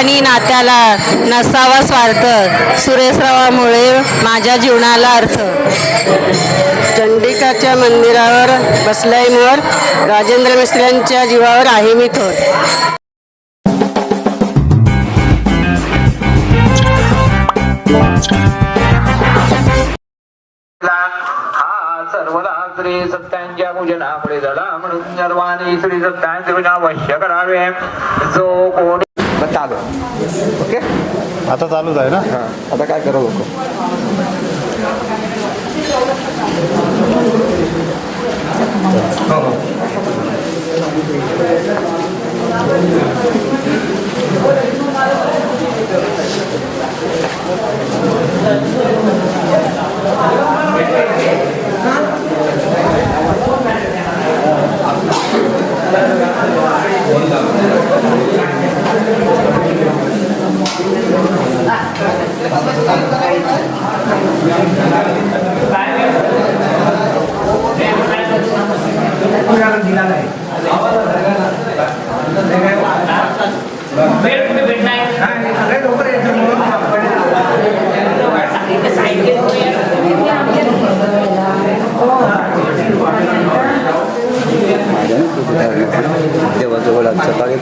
आणि नात्याला नसावा स्वार्थ. सुरेशरावामुळे माझ्या जीवनाला अर्थ. चंडिकाच्या मंदिरावर बसलाय मोर. राजेंद्र मिस्त्र्यांच्या जीवावर आहे मी थोर. हा श्री सत्यांच्या पूजनामुळे झाला. म्हणून सर्वांनी श्री सत्यांचे पूजन अवश्य करावे. जो कोणी चालू. ओके? आता चालूच आहे ना? हा. आता काय करू? भेटणार सगळे लोक येतात म्हणून सांगितलं नको देवाजवळ आमचा काळे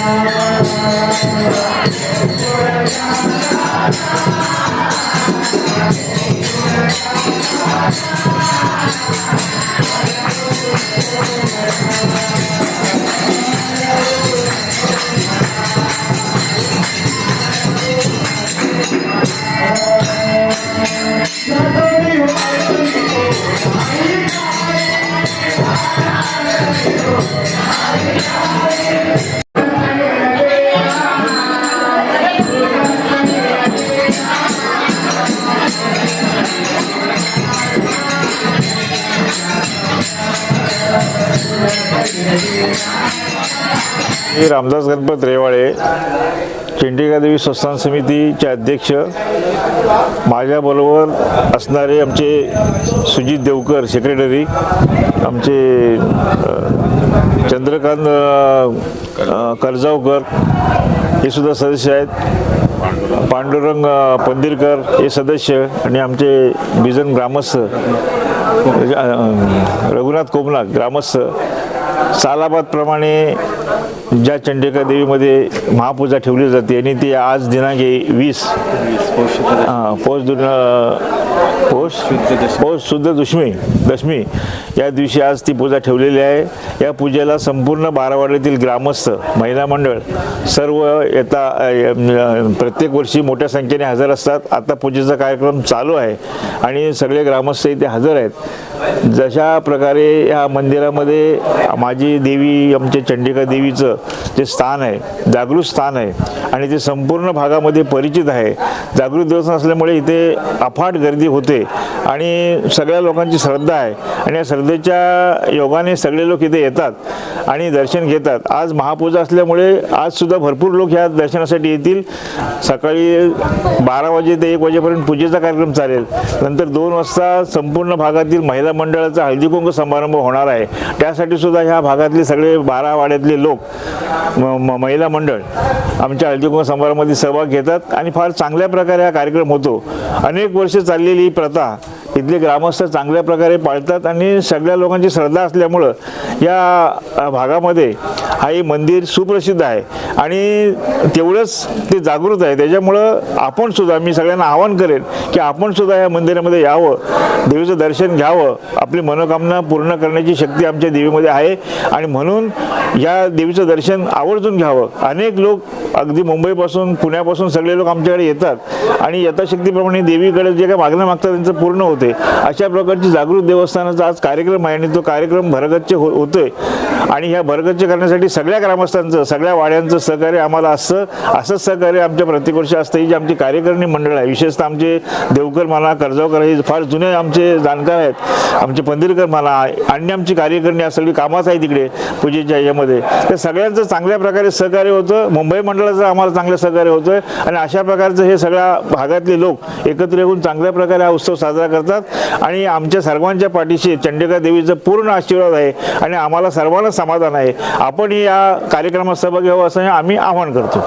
Música मी रामदास गणपत रेवाळे चंडिका देवी संस्थान समितीचे अध्यक्ष माझ्याबरोबर असणारे आमचे सुजित देवकर सेक्रेटरी आमचे चंद्रकांत कर्जावकर हे सुद्धा सदस्य आहेत. पांडुरंग पंदिरकर हे सदस्य आणि आमचे बिजन ग्रामस्थ रघुनाथ कोमला ग्रामस्थ. सालाबादप्रमाणे ज्या चंडिका देवीमध्ये महापूजा ठेवली जाते आणि ती आज दिनांक वीस पौष दिन पौष पौष शुद्ध दुष्मी दशमी. या दिवशी आज ती पूजा ठेवलेली आहे. या पूजेला संपूर्ण बारावाड्यातील ग्रामस्थ महिला मंडळ सर्व येता प्रत्येक वर्षी मोठ्या संख्येने हजर असतात. आता पूजेचा कार्यक्रम चालू आहे आणि सगळे ग्रामस्थ इथे हजर आहेत. जशा प्रकारे या मंदिरामध्ये माझी देवी आमच्या चंडिका देवीचं जे स्थान आहे जागृत स्थान आहे आणि ते संपूर्ण भागामध्ये परिचित आहे. जागृत दिवस असल्यामुळे इथे अफाट गर्दी होते. आणि सगळ्या लोकांची श्रद्धा आहे. आणि या श्रद्धेच्या योगाने सगळे लोक इथे येतात आणि दर्शन घेतात. आज महापूजा असल्यामुळे आजसुद्धा भरपूर लोक ह्या दर्शनासाठी येतील. सकाळी बारा वाजे ते एक वाजेपर्यंत पूजेचा कार्यक्रम चालेल. नंतर दोन वाजता संपूर्ण भागातील महिला मंडळाचा हळदीकुंक समारंभ होणार आहे. त्यासाठी सुद्धा ह्या भागातले सगळे बारा वाड्यातले लोक म- म- महिला मंडळ आमच्या हळदीकुंक समारंभामध्ये सहभाग घेतात. आणि फार चांगल्या प्रकारे हा कार्यक्रम होतो. अनेक वर्ष चाललेली ही प्रथा इथले ग्रामस्थ चांगल्या प्रकारे पाळतात आणि सगळ्या लोकांची श्रद्धा असल्यामुळं या भागामध्ये हा हे मंदिर सुप्रसिद्ध आहे. आणि तेवढंच ते जागृत आहे. त्याच्यामुळं आपण सुद्धा मी सगळ्यांना आवाहन करेन की आपण सुद्धा या मंदिरामध्ये यावं देवीचं दर्शन घ्यावं आपली मनोकामना पूर्ण करण्याची शक्ती आमच्या देवीमध्ये आहे. आणि म्हणून या देवीचं दर्शन आवर्जून घ्यावं. अनेक लोक अगदी मुंबईपासून पुण्यापासून सगळे लोक आमच्याकडे येतात. आणि यथाशक्तीप्रमाणे देवीकडे जे काही मागणं मागतात त्यांचं पूर्ण होतं. अशा प्रकारची जागृत देवस्थानाचा आज कार्यक्रम आहे आणि तो कार्यक्रम भरगच्च हो होतोय. आणि ह्या भरगच्च करण्यासाठी सगळ्या ग्रामस्थांचं सगळ्या वाड्यांचं सहकार्य आम्हाला असतं असंच सहकार्य आमच्या प्रत्येक वर्षी असतं. ही जी आमची कार्यकारिणी मंडळ आहे विशेषतः आमचे देवकर म्हणा कर्जावकर हे फार जुने आमचे जाणकार आहेत. आमचे पंदिरकर म्हणा आणि आमची कार्यकारिणी या सगळी कामाच आहे तिकडे पूजेच्या ह्याच्यामध्ये तर सगळ्यांचं चांगल्या प्रकारे सहकार्य होतं. मुंबई मंडळाचं आम्हाला चांगलं सहकार्य होतं. आणि अशा प्रकारचं हे सगळ्या भागातले लोक एकत्र येऊन चांगल्या प्रकारे हा उत्सव साजरा करतात. आणि आमच्या सर्वांच्या पाठीशी चंडिका देवीचं पूर्ण आशीर्वाद आहे आणि आम्हाला सर्वांना समाधान आहे. आपण या कार्यक्रमात सहभागी व्हावं असं आम्ही आवाहन करतो.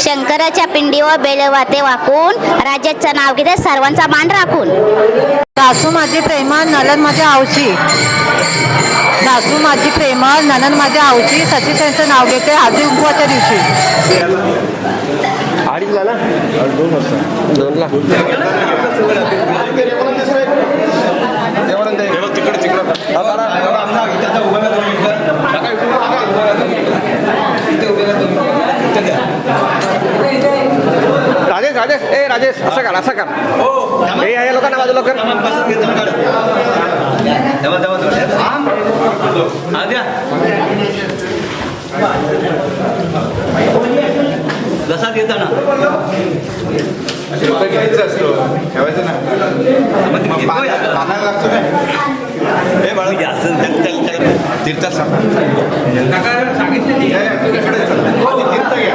शंकराच्या पिंडीवर बेलवाते वाकून राजाचं नाव घेते सर्वांचा मान राखून. सासू माझी प्रेमळ नलन माझ्या आवशी. सासू माझी प्रेमळ नलन माझ्या आवशी सती त्यांचं नाव घेते हळदी कुंकवाच्या दिवशी. अडीचला ना दोन वाजता. राजेश राजेश ए राजेश असं कर असं कर. हे या लोकांना बाजूला कर कसा घेताना. घ्यायचं असतो. ठेवायचं ना? पानाला लागतो हे बाळा. जास्त तीर्थ सांगितलं तीर्थ घ्या.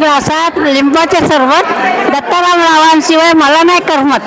ग्लासात लिंबाचे सरबत दत्ताराम रावांशिवाय मला नाही करमत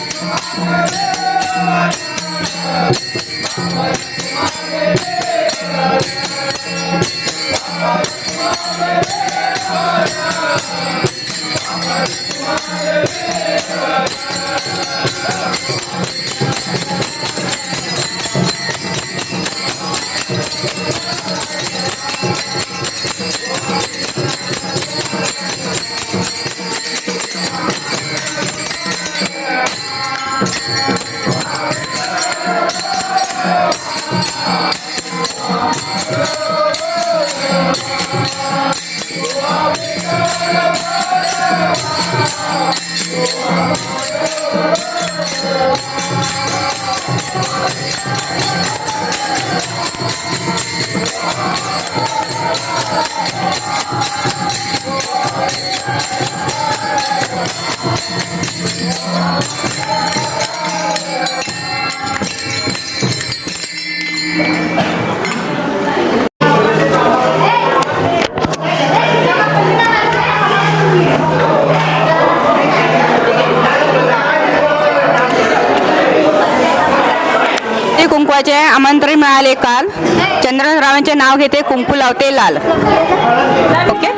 Thank ते कुंकूचे आमंत्रण मिळाले काल. चंद्ररावांचे नाव घेते कुंकू लावते लाल. ओके?